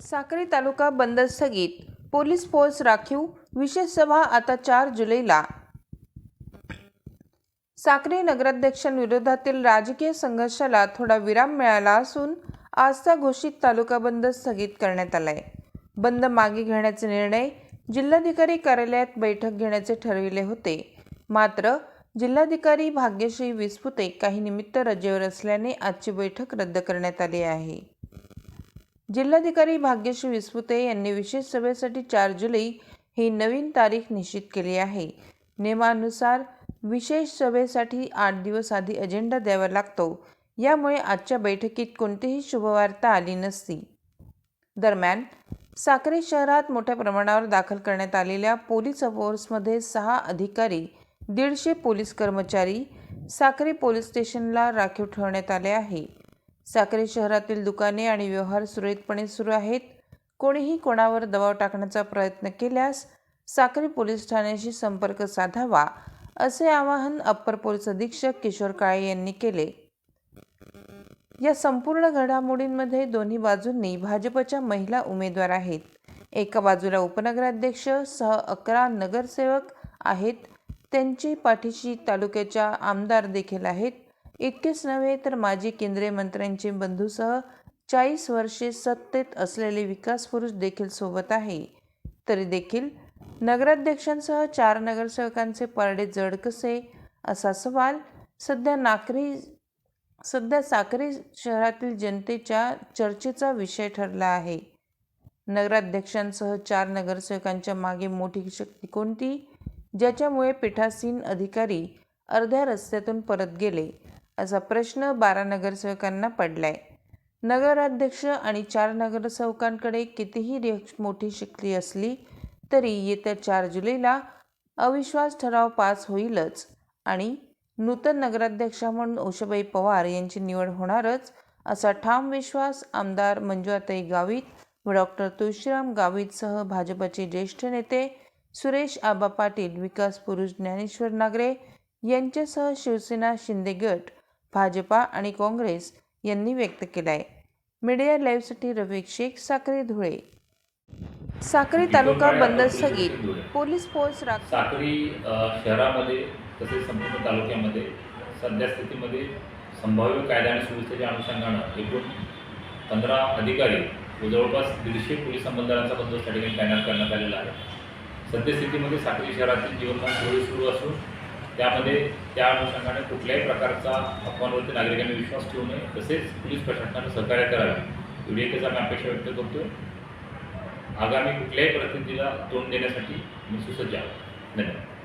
साक्री तालुका बंद स्थगित. पोलीस फोर्स राखीव. विशेष सभा आता चार जुलैला. साक्री नगराध्यक्षांविरोधातील राजकीय संघर्षाला थोडा विराम मिळाला असून आजचा घोषित तालुका बंद स्थगित करण्यात आलाय. बंद मागे घेण्याचे निर्णय जिल्हाधिकारी कार्यालयात बैठक घेण्याचे ठरविले होते. मात्र जिल्हाधिकारी भाग्यश्री विस्पुते काही निमित्त रजेवर असल्याने आजची बैठक रद्द करण्यात आली आहे. जिल्हाधिकारी भाग्यश्री विस्पुते यांनी विशेष सभेसाठी चार जुलै ही नवीन तारीख निश्चित केली आहे. नियमानुसार विशेष सभेसाठी आठ दिवस आधी अजेंडा द्यावा लागतो. यामुळे आजच्या बैठकीत कोणतीही शुभवार्ता आली नसती. दरम्यान साक्री शहरात मोठ्या प्रमाणावर दाखल करण्यात आलेल्या पोलीस फोर्समध्ये सहा अधिकारी दीडशे पोलीस कर्मचारी साक्री पोलीस स्टेशनला राखीव ठेवण्यात आले आहे. साक्री शहरातील दुकाने आणि व्यवहार सुरळीतपणे सुरू आहेत. कोणीही कोणावर दबाव टाकण्याचा प्रयत्न केल्यास साक्री पोलीस ठाण्याशी संपर्क साधावा असे आवाहन अप्पर पोलीस अधीक्षक किशोर काळे यांनी केले. या संपूर्ण घडामोडींमध्ये दोन्ही बाजूंनी भाजपच्या महिला उमेदवार आहेत. एका बाजूला उपनगराध्यक्ष सह अकरा नगरसेवक आहेत. त्यांची पाठीशी तालुक्याच्या आमदार देखील आहेत. इतकेच नव्हे तर माजी केंद्रीय मंत्र्यांचे बंधूसह चाळीस वर्षे सत्तेत असलेले विकास पुरुष देखील सोबत आहे. तरी देखील नगराध्यक्षांसह चार नगरसेवकांचे पारडे जड कसे? असा सवाल सध्या नाकरी सध्या साक्री शहरातील जनतेच्या चर्चेचा विषय ठरला आहे. नगराध्यक्षांसह चार नगरसेवकांच्या मागे मोठी शक्ती कोणती? ज्याच्यामुळे पीठासीन अधिकारी अर्ध्या रस्त्यातून परत गेले. असा प्रश्न बारा नगरसेवकांना पडलाय. नगराध्यक्ष आणि चार नगरसेवकांकडे कितीही रिक्ष- मोठी शिकली असली तरी येत्या चार जुलैला अविश्वास ठराव पास होईलच आणि नूतन नगराध्यक्षा म्हणून उषाबाई पवार यांची निवड होणारच असा ठाम विश्वास आमदार मंजुआताई गावित व डॉक्टर तुळशीराम गावितसह भाजपचे ज्येष्ठ नेते सुरेश आबा पाटील विकास पुरुष ज्ञानेश्वर नागरे यांच्यासह शिवसेना शिंदे गट भाजपा आणि काँग्रेस यांनी व्यक्त केला आहे मीडिया लाईव्हसाठी रफिक शेख साक्री धुळे. साक्री तालुका बंद स्थगित. पोलीस फोर्स राखीव साक्री अ, शहरामध्ये तसेच संपूर्ण तालुक्यामध्ये सध्या स्थितीमध्ये संभाव्य कायदा आणि सुव्यवस्थेच्या अनुषंगानं एकूण पंधरा अधिकारी व जवळपास दीडशे पोलीस अंमलदारांचा बंदोबस्त ठिकाणी तैनात करण्यात आलेला आहे. सद्यस्थितीमध्ये साक्री शहरातील जीवनमान सुरू असून त्यामध्ये त्या अनुषंगाने कुठल्याही प्रकारचा अफवांवरती नागरिकांनी विश्वास ठेवू नये तसेच पोलीस प्रशासनानं सहकार्य करावे. एवढी एकच आम्ही अपेक्षा व्यक्त करतो आगामी कुठल्याही परिस्थितीला तोंड देण्यासाठी मी सुसज्ज आहोत धन्यवाद.